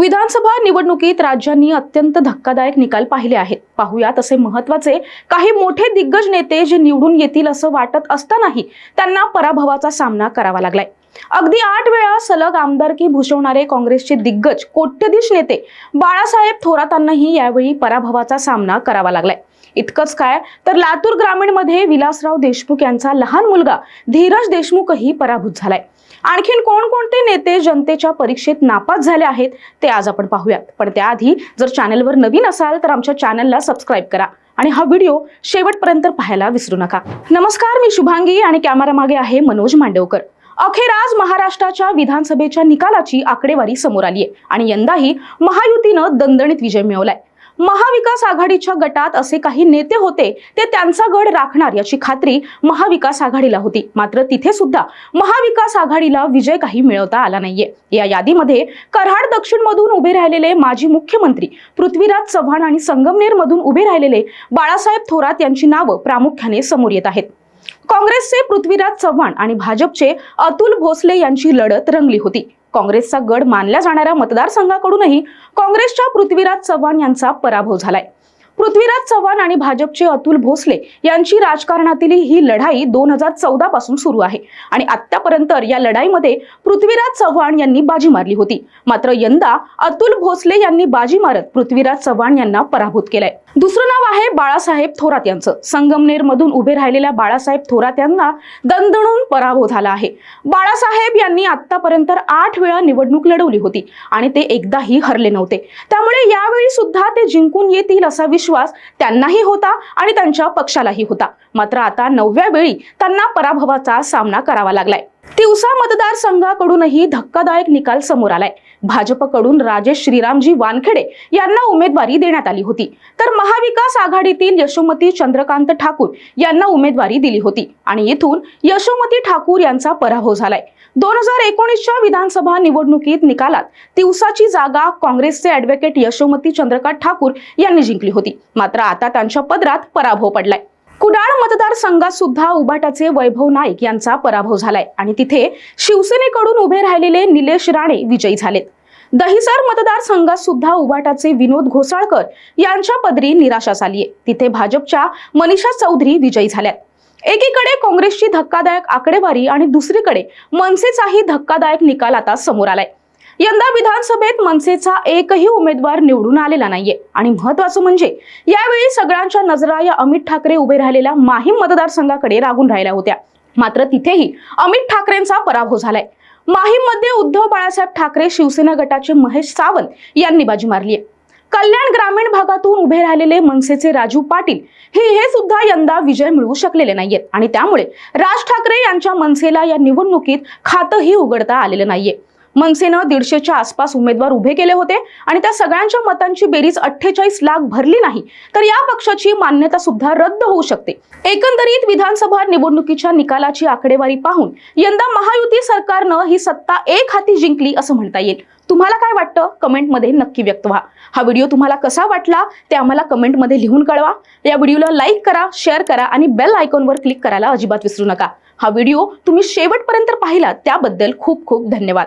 विधानसभा निवडणुकीत राज्यांनी अत्यंत धक्कादायक निकाल पाहिले आहेत. पाहुयात असे महत्त्वाचे काही मोठे दिग्गज नेते जे निवडून येतील असं वाटत असतानाही त्यांना पराभवाचा सामना करावा लागलाय. अगदी आठ वेळा सलग आमदारकी भूषवणारे काँग्रेसचे दिग्गज कोट्यधीश नेते बाळासाहेब थोरातांनाही यावेळी पराभवाचा सामना करावा लागलाय. इतकंच काय? तर लातूर ग्रामीणमध्ये विलासराव देशमुख यांचा लहान मुलगा धीरज देशमुखही पराभूत झालाय. आणखीन कोणकोणते नेते जनतेच्या परीक्षेत नापास झाले आहेत ते आज आपण पाहूयात. पण त्याआधी जर चॅनलवर नवीन असाल तर आमच्या चॅनलला सबस्क्राईब करा आणि हा व्हिडिओ शेवटपर्यंत पाहायला विसरू नका. नमस्कार मी शुभांगी आणि कॅमेरा मागे आहे मनोज मांडवकर. अखेर आज महाराष्ट्राच्या विधानसभेच्या निकालाची आकडेवारी समोर आली आहे आणि यंदाही महायुतीनं दणदणीत विजय मिळवलाय. महाविकास आघाडीच्या गटात असे काही नेते होते ते त्यांचा गड राखणार याची खात्री महाविकास आघाडीला होती. मात्र तिथे सुद्धा महाविकास आघाडीला विजय काही मिळवता आला नाहीये. या यादीमध्ये कराड दक्षिण मधून उभे राहिलेले माजी मुख्यमंत्री पृथ्वीराज चव्हाण आणि संगमनेर मधून उभे राहिलेले बाळासाहेब थोरात यांची नावं प्रामुख्याने समोर येत आहेत. काँग्रेसचे पृथ्वीराज चव्हाण आणि भाजपचे अतुल भोसले यांची लढत रंगली होती. काँग्रेसचा गड मानल्या जाणाऱ्या मतदारसंघाकडूनही काँग्रेसच्या पृथ्वीराज चव्हाण यांचा पराभव झालाय. पृथ्वीराज चव्हाण आणि भाजपचे अतुल भोसले यांची राजकारणातील ही लढाई दोन हजार चौदा पासून सुरू आहे. आणि आतापर्यंत या लढाईमध्ये पृथ्वीराज चव्हाण यांनी बाजी मारली होती. मात्र यंदा अतुल भोसले यांनी बाजी मारत पृथ्वीराज चव्हाण यांना पराभूत केलाय. दुसरं नाव आहे बाळासाहेब थोरात यांचं. संगमनेर मधून उभे राहिलेल्या बाळासाहेब थोरात यांना दणदणून पराभव झाला आहे. बाळासाहेब यांनी आतापर्यंत आठ वेळा निवडणूक लढवली होती आणि ते एकदाही हरले नव्हते. त्यामुळे यावेळी सुद्धा ते जिंकून येतील असा विश्वास त्यांनाही होता आणि त्यांच्या पक्षालाही होता. मात्र आता नवव्या वेळी त्यांना पराभवाचा सामना करावा लागलाय. तिवसा मतदारसंघाकडूनही धक्कादायक निकाल समोर आलाय. भाजपकडून राजेश श्रीरामजी वानखेडे यांना उमेदवारी देण्यात आली होती. तर महाविकास आघाडीतील यशोमती चंद्रकांत ठाकूर यांना उमेदवारी दिली होती आणि येथून यशोमती ठाकूर यांचा पराभव झालाय. दोन हजार एकोणीसच्या विधानसभा निवडणुकीत निकालात तिवसाची जागा काँग्रेसचे ऍडव्होकेट यशोमती चंद्रकांत ठाकूर यांनी जिंकली होती. मात्र आता त्यांच्या पदरात पराभव पडलाय. कुडाळ मतदारसंघात सुद्धा उबाटाचे वैभव नाईक यांचा पराभव झालाय. आणि तिथे शिवसेनेकडून उभे राहिलेले निलेश राणे विजयी झालेत. दहिसर मतदारसंघात सुद्धा उबाटाचे विनोद घोसाळकर यांच्या पदरी निराशा झालीय. तिथे भाजपच्या मनीषा चौधरी विजयी झाल्यात. एकीकडे काँग्रेसची धक्कादायक आकडेवारी आणि दुसरीकडे मनसेचाही धक्कादायक निकाल आता समोर आलाय. यंदा विधानसभेत मनसेचा एकही उमेदवार निवडून आलेला नाहीये. आणि महत्वाचं म्हणजे यावेळी सगळ्यांच्या नजरा या अमित ठाकरे उभे राहिलेल्या माहीम मतदारसंघाकडे लागून राहिल्या होत्या. मात्र तिथेही अमित ठाकरेंचा पराभव झालाय. माहीममध्ये उद्धव बाळासाहेब ठाकरे शिवसेना गटाचे महेश सावंत यांनी बाजी मारली आहे कल्याण ग्रामीण भागातून उभे राहिलेले मनसेचे राजू पाटील हे हे सुद्धा यंदा विजय मिळवू शकलेले नाहीयेत. आणि त्यामुळे राज ठाकरे यांच्या मनसेला या निवडणुकीत खातंही उघडता आलेलं नाहीये. मनसेनं दीडशेच्या आसपास उमेदवार उभे केले होते आणि त्या सगळ्यांच्या मतांची बेरीज अठ्ठेचाळीस लाख भरली नाही तर या पक्षाची मान्यता सुद्धा रद्द होऊ शकते. एकंदरीत विधानसभा निवडणुकीच्या निकालाची आकडेवारी पाहून यंदा महायुती सरकारनं ही सत्ता एक हाती जिंकली असं म्हणता येईल. तुम्हाला काय वाटतं? कमेंटमध्ये नक्की व्यक्त व्हा. हा व्हिडिओ तुम्हाला कसा वाटला ते आम्हाला कमेंटमध्ये लिहून कळवा. या व्हिडिओला लाईक करा शेअर करा आणि बेल आयकॉनवर क्लिक करायला अजिबात विसरू नका. हा व्हिडिओ तुम्ही शेवटपर्यंत पाहिला त्याबद्दल खूप खूप धन्यवाद.